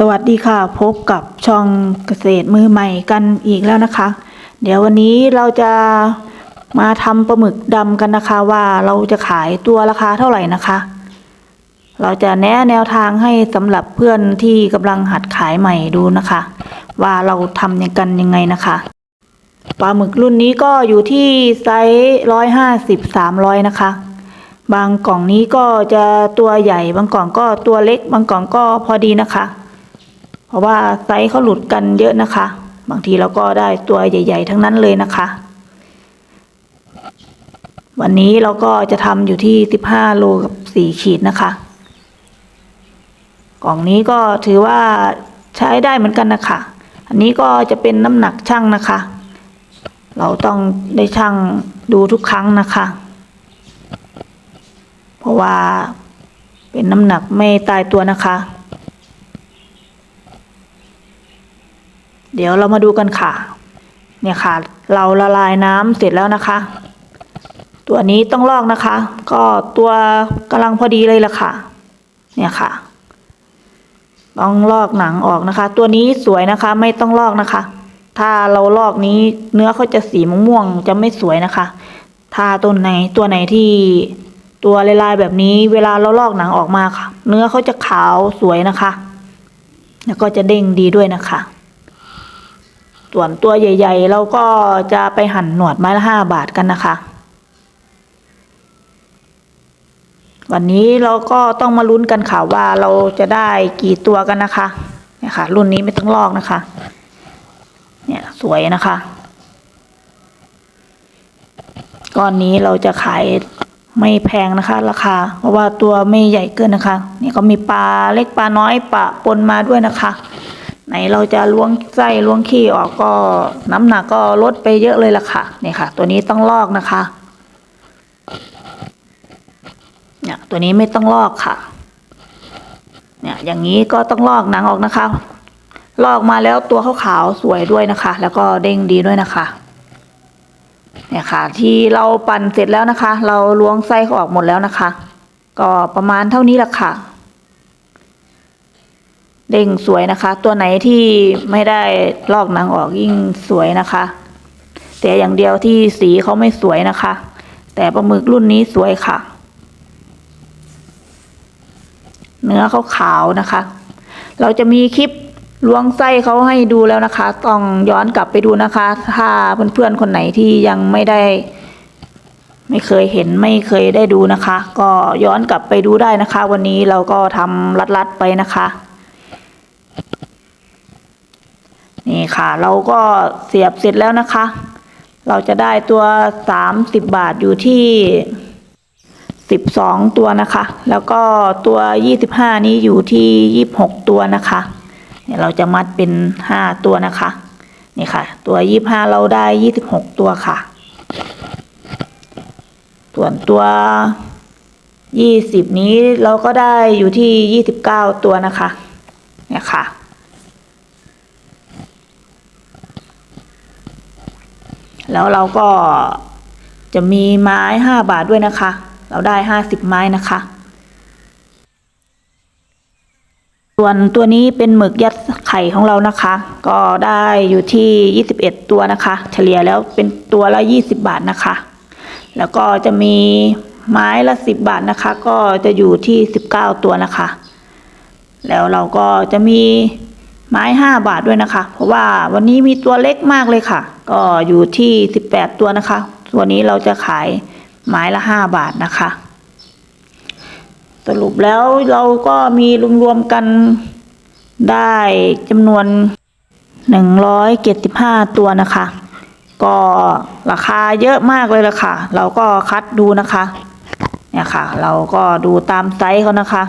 สวัสดีค่ะ พบกับช่องเกษตรมือใหม่กันอีกแล้วนะคะ เดี๋ยววันนี้เราจะมาทำปลาหมึกดำกันนะคะว่าเราจะขายตัวราคาเท่าไหร่นะคะ เราจะแนะแนวทางให้สำหรับเพื่อนที่กำลังหัดขายใหม่ดูนะคะ ว่าเราทำยังกันยังไงนะคะปลาหมึกรุ่นนี้ก็อยู่ที่ไซส์ร้อยห้าสิบสามร้อยนะคะ บางกล่องนี้ก็จะตัวใหญ่ บางกล่องก็ตัวเล็ก บางกล่องก็พอดีนะคะ เพราะว่าไซส์เขาหลุดกันเยอะนะคะ บางทีเราก็ได้ตัวใหญ่ ๆ ทั้งนั้นเลยนะคะ วันนี้เราก็จะทำอยู่ที่สิบห้าโลกับสี่ขีดนะคะ กล่องนี้ก็ถือว่าใช้ได้เหมือนกันนะคะ อันนี้ก็จะเป็นน้ำหนักช่างนะคะ เราต้องได้ช่างดูทุกครั้งนะคะ เพราะว่าเป็นน้ำหนักไม่ตายตัวนะคะ เดี๋ยวเรามาดูกันค่ะ เนี่ยค่ะ เราละลายน้ำเสร็จแล้วนะคะ ตัวนี้ต้องลอกนะคะ ก็ตัวกำลังพอดีเลยล่ะค่ะ เนี่ยค่ะ ต้องลอกหนังออกนะคะ ตัวนี้สวยนะคะ ไม่ต้องลอกนะคะ ถ้าเราลอกนี้เนื้อเขาจะสีม่วงๆจะไม่สวยนะคะ ถ้าตัวไหนตัวไหนที่ตัวลายๆแบบนี้เวลาเราลอกหนังออกมาค่ะ เนื้อเขาจะขาวสวยนะคะ แล้วก็จะเด้งดีด้วยนะคะ ส่วนตัวใหญ่ ๆ เราก็จะไปหั่นหนวดไม้ละห้าบาทกันนะคะ วันนี้เราก็ต้องมาลุ้นกันค่ะว่าเราจะได้กี่ตัวกันนะคะเนี่ยค่ะ รุ่นนี้ไม่ต้องลอกนะคะ เนี่ยสวยนะคะก้อนนี้เราจะขายไม่แพงนะคะ ราคา เพราะว่าตัวไม่ใหญ่เกินนะคะ นี่ก็มีปลาเล็กปลาน้อยปะปนมาด้วยนะคะ ไหนเราจะล้วงไส้ล้วงขี้ออกก็น้ำหนักก็ลดไปเยอะเลยล่ะค่ะนี่ค่ะ ตัวนี้ต้องลอกนะคะเนี่ยตัวนี้ไม่ต้องลอกค่ะ เนี่ยอย่างนี้ก็ต้องลอกหนังออกนะคะ ลอกมาแล้วตัวขาวๆสวยด้วยนะคะ แล้วก็เด้งดีด้วยนะคะ เนี่ยค่ะ ที่เราปั่นเสร็จแล้วนะคะ เราล้วงไส้เขาออกหมดแล้วนะคะ ก็ประมาณเท่านี้แหละค่ะ เด้งสวยนะคะ ตัวไหนที่ไม่ได้ลอกหนังออกยิ่งสวยนะคะ แต่อย่างเดียวที่สีเขาไม่สวยนะคะ แต่ปลาหมึกรุ่นนี้สวยค่ะ เนื้อเขาขาวนะคะ เราจะมีคลิปล้วงไส้เขาให้ดูแล้วนะคะ ต้องย้อนกลับไปดูนะคะ ถ้าเพื่อนๆคนไหนที่ยังไม่ได้ ไม่เคยเห็นไม่เคยได้ดูนะคะ ก็ย้อนกลับไปดูได้นะคะ วันนี้เราก็ทำลัดๆไปนะคะ นี่ค่ะ เราก็เสียบเสร็จแล้วนะคะ เราจะได้ตัวสามสิบบาทอยู่ที่สิบสองตัวนะคะ แล้วก็ตัวยี่สิบห้านี้อยู่ที่ยี่บหกตัวนะคะเนี่ยเราจะมัดเป็นห้าตัวนะคะ นี่ค่ะ ตัวยี่ห้าเราได้ยี่สิบหกตัวค่ะ ส่วนตัวยี่สิบนี้เราก็ได้อยู่ที่ยี่สิบเก้าตัวนะคะเนี่ยค่ะ แล้วเราก็จะมีไม้ห้าบาทด้วยนะคะ เราได้ห้าสิบไม้นะคะ ส่วนตัวนี้เป็นหมึกยัดไข่ของเรานะคะ ก็ได้อยู่ที่ยี่สิบเอ็ดตัวนะคะ เฉลี่ยแล้วเป็นตัวละยี่สิบบาทนะคะ แล้วก็จะมีไม้ละสิบบาทนะคะ ก็จะอยู่ที่สิบเก้าตัวนะคะ แล้วเราก็จะมีไม้ห้าบาทด้วยนะคะ เพราะว่าวันนี้มีตัวเล็กมากเลยค่ะ ก็อยู่ที่สิบแปดตัวนะคะส่วนี้เราจะขายไม้ละห้าบาทนะคะ สรุปแล้วเราก็มีรวมๆกันได้จำนวนหนึ่งร้อยเจ็ดสิบห้าตัวนะคะ ก็ราคาเยอะมากเลยละค่ะ เราก็คัดดูนะคะเนี่ยค่ะ เราก็ดูตามไซส์เขานะคะ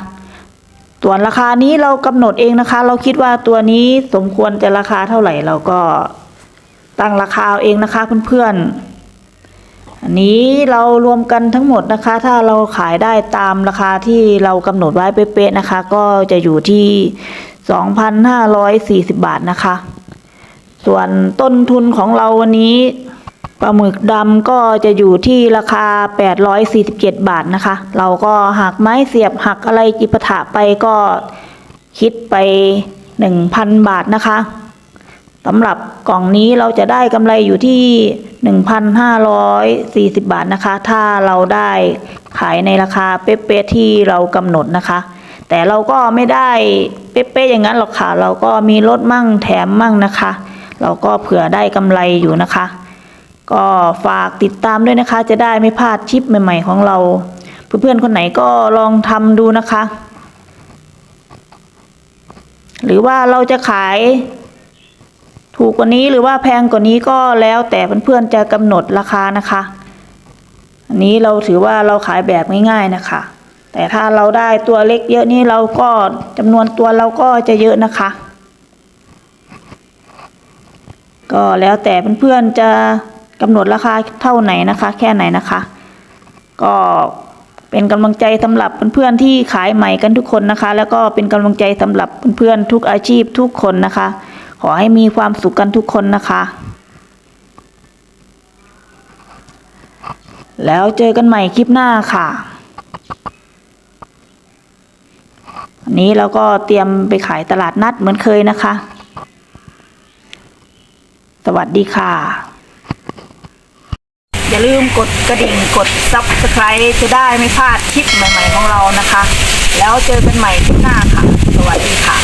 ส่วนราคานี้เรากำหนดเองนะคะ เราคิดว่าตัวนี้สมควรจะราคาเท่าไหร่เราก็ ตั้งราคาเอาเองนะคะเพื่อนๆ อันนี้เรารวมกันทั้งหมดนะคะ ถ้าเราขายได้ตามราคาที่เรากำหนดไว้เป๊ะๆนะคะ ก็จะอยู่ที่ 2,540 บาทนะคะ ส่วนต้นทุนของเราวันนี้ปลาหมึกดำก็จะอยู่ที่ราคา 847 บาทนะคะ เราก็หักไม้เสียบหักอะไรจิปาถะไปก็คิดไป 1,000 บาทนะคะ สำหรับกล่องนี้เราจะได้กำไรอยู่ที่ 1,540 บาทนะคะ ถ้าเราได้ขายในราคาเป๊ะๆที่เรากำหนดนะคะ แต่เราก็ไม่ได้เป๊ะๆอย่างนั้นหรอกค่ะ เราก็มีลดมั่งแถมมั่งนะคะ เราก็เผื่อได้กำไรอยู่นะคะ ก็ฝากติดตามด้วยนะคะ จะได้ไม่พลาดชิปใหม่ ๆ ของเรา เพื่อนๆคนไหนก็ลองทำดูนะคะ หรือว่าเราจะขาย ถูกกว่านี้หรือว่าแพงกว่านี้ก็แล้วแต่เพื่อนๆจะกำหนดราคานะคะ อันนี้เราถือว่าเราขายแบบง่ายๆนะคะ แต่ถ้าเราได้ตัวเล็กเยอะนี่เราก็จำนวนตัวเราก็จะเยอะนะคะ ก็แล้วแต่เพื่อนๆจะกำหนดราคาเท่าไหนนะคะ แค่ไหนนะคะ ก็เป็นกำลังใจสำหรับเพื่อนๆที่ขายใหม่กันทุกคนนะคะ แล้วก็เป็นกำลังใจสำหรับเพื่อนๆทุกอาชีพทุกคนนะคะ ขอให้มีความสุขกันทุกคนนะคะ แล้วเจอกันใหม่คลิปหน้าค่ะวันนี้เราก็เตรียมไปขายตลาดนัดเหมือนเคยนะคะ สวัสดีค่ะ อย่าลืมกดกระดิ่งกด subscribe จะได้ไม่พลาดคลิปใหม่ ๆ ของเรานะคะ แล้วเจอกันใหม่คลิปหน้าค่ะ สวัสดีค่ะ